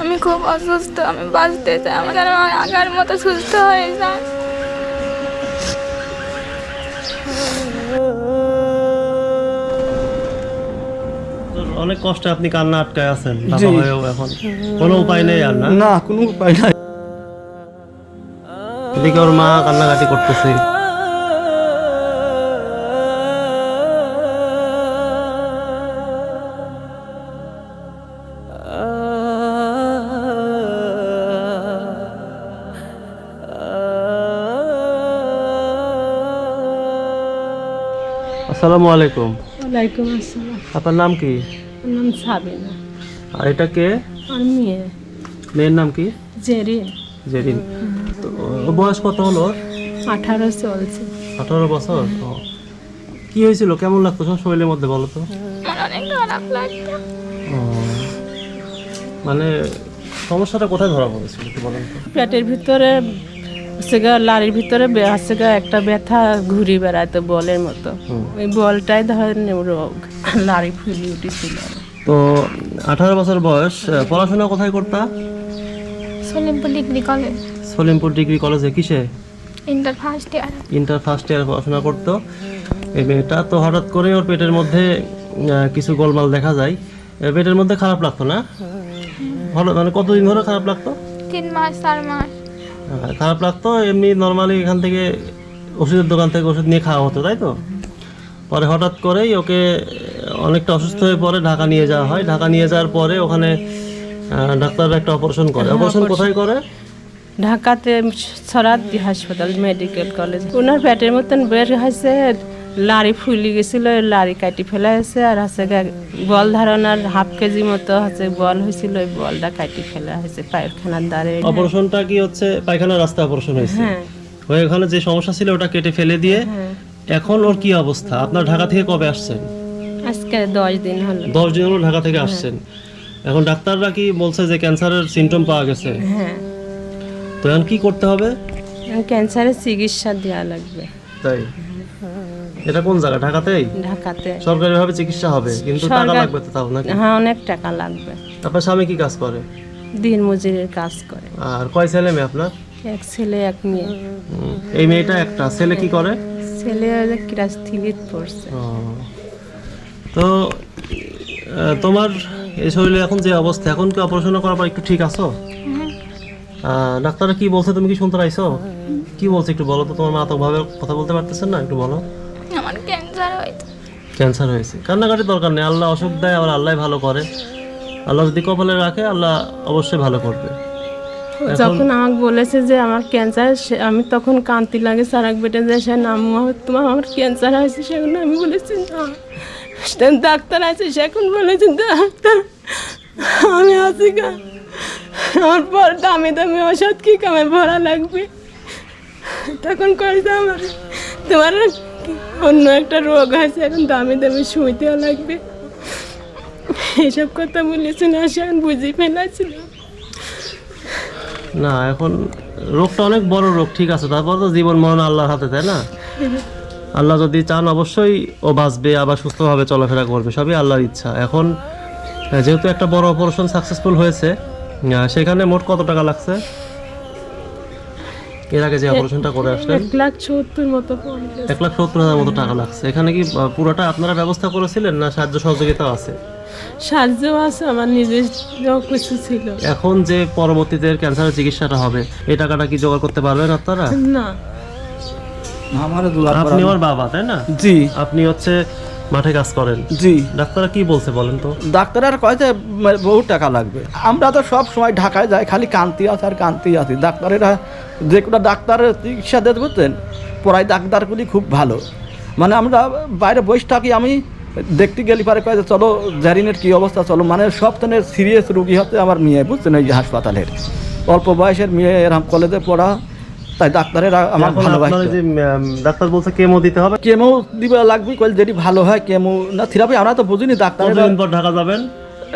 আমি খুব অসুস্থ আমি বাঁচতে চাই আমার যেন আগার মতো সুস্থ হয়ে যায় অনেক কষ্টে আপনি কান্না আটকায় আছেন এখন। কোনো উপায় নেই আর না? না কোনো উপায় নাই। এদিকে ওর মা কান্নাকাটি করতেছে। আসসালামু আলাইকুম। ওয়ালাইকুম আসসালাম। আপনার নাম কি? নাম সাবিনা। আর এটা কে? আর মেয়ে। মেয়ের নাম কি? জেরিন। জেরিন তো বয়স কত হলো? আঠারো চলছে। আঠারো বছর। কি হয়েছিল? কেমন লাগতো সব শরীরের মধ্যে বলো তো? অনেক খারাপ লাগছে ও। মানে সমস্যাটা কোথায় ধরা পড়েছিল একটু বলেন তো। পেটের ভিতরে হচ্ছে লারির ভিতরে হচ্ছে একটা ব্যথা ঘুরি বেড়াতো বলের মতো। ওই বলটাই ধরেন রোগ লারি ফুলি উঠেছিল। তো আঠারো বছর বয়স পড়াশোনা কোথায় করতা? Salimpur degree college. Salimpur degree কলেজে কিসে? Inter first year. Inter first year পড়াশোনা করতো। এই মেয়েটা তো হঠাৎ করে ওর পেটের মধ্যে কিছু গোলমাল দেখা যায়। পেটের মধ্যে খারাপ লাগতো না? ভালো মানে কতদিন ধরে খারাপ লাগতো? তিন মাস চার মাস। খারাপ লাগতো এমনি নর্মালি এখান থেকে ওষুধের দোকান থেকে ওষুধ নিয়ে খাওয়া হতো তাই তো? পরে হঠাৎ করেই ওকে অনেকটা অসুস্থ হয়ে পরে ঢাকা নিয়ে যাওয়া হয়। ঢাকা নিয়ে যাওয়ার পরে ওখানে ডাক্তাররা একটা অপারেশন করে। অপারেশন কোথায় করে? ঢাকাতে সরাদি হাসপাতাল মেডিকেল কলেজ। ওনার পেটের মতন বের হয়েছে লারি ফুলি গেছিল লারি কাটি ফেলা হয়েছে আর হচ্ছে বল ধারণার হাফ কেজি মতো হচ্ছে বল হয়েছিল ওই বলটা কাটি ফেলা হয়েছে পায়খানার দ্বারে। অপারেশনটা কি হচ্ছে পায়খানার রাস্তা অপারেশন হয়েছে? হ্যাঁ। হয়ে ওখানে যে সমস্যা ছিল ওটা কেটে ফেলে দিয়ে হ্যাঁ। এখন ওর কি অবস্থা? আপনার ঢাকা থেকে কবে আসছেন? আজকে দশ দিন হলো। দশ দিন হলো ঢাকা থেকে আসছেন। এখন ডাক্তাররা কি বলছে যে ক্যান্সারের সিমটম পাওয়া গেছে? হ্যাঁ। তো এখন কি করতে হবে? ক্যান্সারের চিকিৎসা দেওয়া লাগবে। তাই? এটা কোন জায়গা? ঢাকাতেই? ঢাকাতে। সরকারি ভাবে চিকিৎসা হবে কিন্তু টাকা লাগবে তো তাও নাকি? হ্যাঁ অনেক টাকা লাগবে। আপনার স্বামী কি কাজ করে? দিন মজুরির কাজ করে। আর কয় ছেলে মেয়ে আপনার? এক ছেলে এক মেয়ে। এই মেয়েটা একটা। ছেলে কি করে? ছেলে ক্লাস থ্রিত পড়ছে। তো তোমার এই শরীরে এখন যে অবস্থা এখন কি অপারেশন করার পর একটু ঠিক আছো? আহ, ডাক্তাররা কি বলছে তুমি কি শুনতে পাইছো? কি বলছে একটু বলো তো তোমার মা তো ভাবে কথা বলতে পারতেছেন না? একটু বলো। ক্যান্সার হয়েছে ক্যান্সার হয়েছে। কান্নাকাটির দরকার নেই। আল্লাহ অসুখ দেয় আবার আল্লাহ ভালো করে। আল্লাহ যদি কপালে রাখে আল্লাহ অবশ্যই ভালো করবে। যখন আমাকে বলেছে যে আমার ক্যান্সার আমি তখন কান্তি লাগে সারাক বেটে যে সে নাম তোমার আমার ক্যান্সার হয়েছে? সেগুলো আমি বলেছি না। ডাক্তার আছে সে এখন বলেছে ডাক্তার আমি আছি গা। আমার পর দামি দামি ওষুধ কি কামে ভরা লাগবে? তখন কয়েছে আমার তোমার অন্য একটা রোগ আছে, এখন দামি দামি দেওয়া লাগবে। এইসব কথা বলেছে না এখন বুঝে ফেলাছিল। না, এখন রোগটা অনেক বড় রোগ, ঠিক আছে। তারপর তো জীবন মরণ আল্লাহর হাতে, তাই না? আল্লাহ যদি চান, অবশ্যই ও বাঁচবে, আবার সুস্থভাবে চলাফেরা করবে, সবই আল্লাহর ইচ্ছা। এখন যেহেতু একটা বড় অপারেশন সাকসেসফুল হয়েছে সেখানে মোট কত টাকা লাগছে? এর আগে যে অপারেশনটা করে আসলেন? এক লাখ সত্তর মতো এক লাখ সত্তর হাজার মতো টাকা লাগছে। এখানে কি পুরোটা আপনারা ব্যবস্থা করেছিলেন না সাহায্য সহযোগিতা আছে? সাহায্য আছে আমার নিজের কিছু ছিল। এখন যে পরবর্তীতে ক্যান্সারের চিকিৎসাটা হবে এই টাকাটা কি জোগাড় করতে পারবেন আপনারা? না। আমার আপনি আমার বাবা তাই না? জি। আপনি হচ্ছে মাঠে কাজ করেন? জি। ডাক্তাররা কি বলছে বলেন তো? ডাক্তার আর যে বহু টাকা লাগবে। আমরা তো সব সময় ঢাকায় যাই খালি কান্তি আছে আর কান্তি আছি। ডাক্তারেরা যে কোনো ডাক্তারের চিকিৎসা দিতে বুঝছেন? পড়াই ডাক্তারগুলি খুব ভালো। মানে আমরা বাইরে বসে থাকি আমি দেখতে গেলি পারে কয়ে যে, চলো জারিনের কী অবস্থা? চলো। মানে সব ধরনের সিরিয়াস রুগী হতে আমার মেয়ে বুঝছেন? এই যে হাসপাতালের। অল্প বয়সের মেয়ে এরকম কলেজে পড়া তাই ডাক্তারেরা আমার যে ডাক্তার বলছে কেমো দিতে হবে? কেমো দিবে লাগবে কল যেটি ভালো হয় কেমো না থিরাপি আমরা তো বুঝিনি কতদিন পর ঢাকা যাবেন?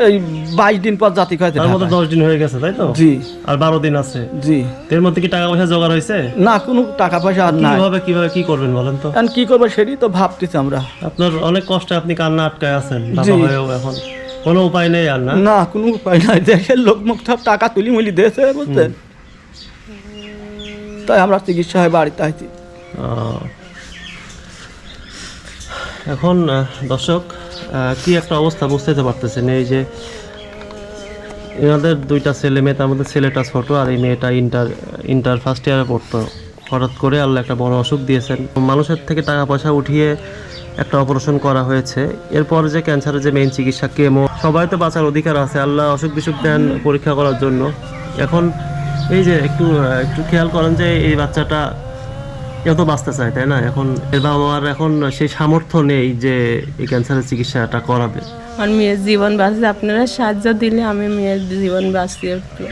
এই বাইশ দিন পর জাতি খাইতে তার মধ্যে দশ দিন হয়ে গেছে তাই তো? জি। আর বারো দিন আছে। জি। এর মধ্যে কি টাকা পয়সা জোগাড় হয়েছে? না কোনো টাকা পয়সা আর নাই। কীভাবে কীভাবে কি করবেন বলেন তো? এখন কি করব সেটাই তো ভাবতেছি আমরা। আপনার অনেক কষ্টে আপনি কান্না আটকায় আছেন এখন। কোনো উপায় নেই আর না? না কোনো উপায় নাই। দেশের লোক মুখ সব টাকা তুলি মুলি দিয়েছে বুঝছেন তাই আমরা চিকিৎসা হয় বাড়িতে আইছি। এখন দর্শক কি একটা অবস্থা বুঝতে পারতেছেন, এই যে এনাদের দুইটা ছেলে মেয়ে, তার মধ্যে ছেলেটা ছোট আর এই মেয়েটা ইন্টার ইন্টার ফার্স্ট ইয়ারে পড়তো। হঠাৎ করে আল্লাহ একটা বড় অসুখ দিয়েছেন। মানুষের থেকে টাকা পয়সা উঠিয়ে একটা অপারেশন করা হয়েছে। এরপর যে ক্যান্সারের যে মেইন চিকিৎসা কেমো সবাই তো বাঁচার অধিকার আছে। আল্লাহ অসুখ বিসুখ দেন পরীক্ষা করার জন্য। এখন এই যে একটু একটু খেয়াল করেন যে এই বাচ্চাটা এত বাঁচতে চায় তাই না? এখন এর বাবা মার এখন সেই সামর্থ্য নেই যে এই ক্যান্সারের চিকিৎসাটা করাবে। আমার মেয়ের জীবন বাঁচতে আপনারা সাহায্য দিলে আমি মেয়ের জীবন বাঁচি একটু।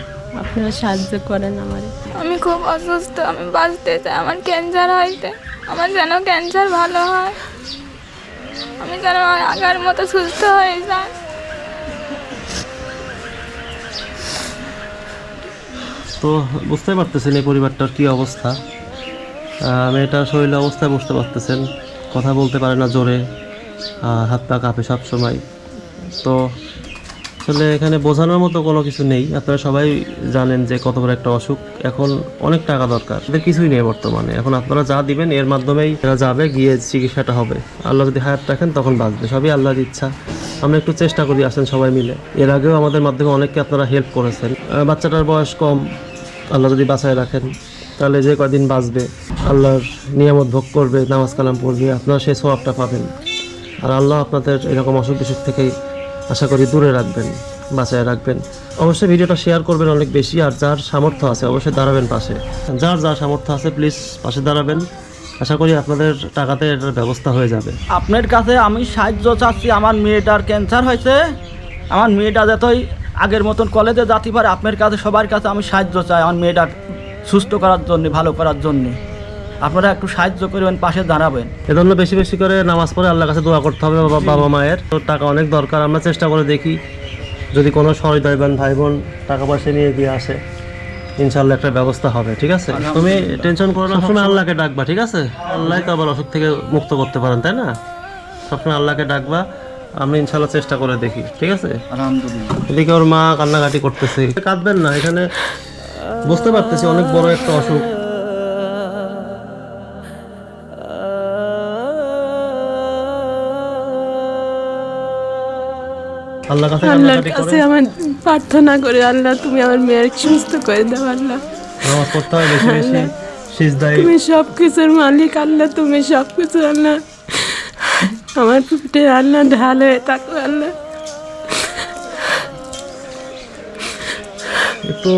আপনারা সাহায্য করেন আমারে। আমি খুব অসুস্থ আমি বাঁচতে চাই আমার ক্যান্সার হয়েছে আমার যেন ক্যান্সার ভালো হয়। আমি যেন আগের মতো সুস্থ হয়ে যাই। তো বুঝতে পারতেছেন এই পরিবারটার কী অবস্থা। মেয়েটার শরীর অবস্থায় বুঝতে পারতেছেন, কথা বলতে পারে না জোরে হাত পা কাঁপে সবসময়। তো আসলে এখানে বোঝানোর মতো কোনো কিছু নেই। আপনারা সবাই জানেন যে কত বড় একটা অসুখ। এখন অনেক টাকা দরকার। এদের কিছুই নেই বর্তমানে। এখন আপনারা যা দিবেন, এর মাধ্যমেই এরা যাবে, গিয়ে চিকিৎসাটা হবে। আল্লাহ যদি হায়াত রাখেন, তখন বাঁচবে। সবই আল্লাহর ইচ্ছা। আমরা একটু চেষ্টা করি, আসেন সবাই মিলে। এর আগেও আমাদের মাধ্যমে অনেককে আপনারা হেল্প করেছেন। বাচ্চাটার বয়স কম। আল্লাহ যদি বাঁচায় রাখেন, তাহলে যে কদিন বাঁচবে, আল্লাহর নিয়ামত ভোগ করবে, নামাজ কালাম পড়বে, আপনারা সেই স্বভাবটা পাবেন। আর আল্লাহ আপনাদের এরকম অসুখ বিসুখ থেকেই আশা করি দূরে রাখবেন, বাঁচায় রাখবেন। অবশ্যই ভিডিওটা শেয়ার করবেন অনেক বেশি, আর যার সামর্থ্য আছে অবশ্যই দাঁড়াবেন পাশে। যার যার সামর্থ্য আছে প্লিজ পাশে দাঁড়াবেন। আশা করি আপনাদের টাকাতে এটার ব্যবস্থা হয়ে যাবে। আপনার কাছে আমি সাহায্য চাচ্ছি, আমার মেয়েটার ক্যান্সার হয়েছে। আমার মেয়েটা যাতেই আগের মতন কলেজে যাতে পারে, আপনার কাছে সবার কাছে আমি সাহায্য চাই আমার মেয়েটা সুস্থ করার জন্য, ভালো করার জন্য। আপনারা একটু সাহায্য করবেন পাশে দাঁড়াবেন। এজন্য বেশি বেশি করে নামাজ পড়ে আল্লাহর কাছে দোয়া করতে হবে বাবা মায়ের। তো টাকা অনেক দরকার আমরা চেষ্টা করে দেখি। যদি কোনো সহৃদয়বান ভাই বোন টাকা পয়সা নিয়ে দিয়ে আসে ইনশাল্লাহ একটা ব্যবস্থা হবে ঠিক আছে? তুমি টেনশন করো না সবসময় আল্লাহকে ডাকবা ঠিক আছে? আল্লাহ তো আবার অসুখ থেকে মুক্ত করতে পারেন তাই না? সবসময় আল্লাহকে ডাকবা আমি ইনশাল্লাহ চেষ্টা করে দেখি ঠিক আছে? আলহামদুলিল্লাহ। এদিকে ওর মা কান্নাকাটি করতেছে। কাঁদবেন না এখানে বুঝতে পারতেছি অনেক বড় একটা অসুখ। আল্লাহ কাছে আল্লাহর কাছে আমার প্রার্থনা করে আল্লাহ তুমি আমার মেয়ের সুস্থ করে দাও আল্লাহ। নামাজ পড়তে হয় বেশি বেশি সিজদায়। তুমি সব কিছুর মালিক আল্লাহ তুমি সব কিছু আল্লাহ। আমার পিঠে আল্লাহ ঢাল হয়ে থাকো আল্লাহ। তো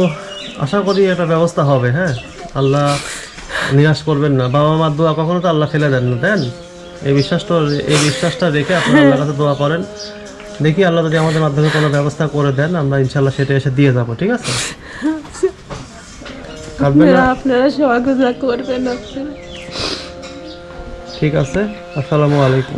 আশা করি একটা ব্যবস্থা হবে হ্যাঁ? আল্লাহ নিরাশ করবেন না। বাবা মার দোয়া কখনো তো আল্লাহ ফেলে দেন না দেন? এই বিশ্বাসটা এই বিশ্বাসটা রেখে আপনারা আল্লাহর কাছে দোয়া করেন। দেখি আল্লাহ যদি আমাদের মাধ্যমে কোনো ব্যবস্থা করে দেন আমরা ইনশাল্লাহ সেটা এসে দিয়ে যাব ঠিক আছে? কাঁদবেন না? আপনারা সহযোগিতা করবেন ঠিক আছে আসসালামু আলাইকুম।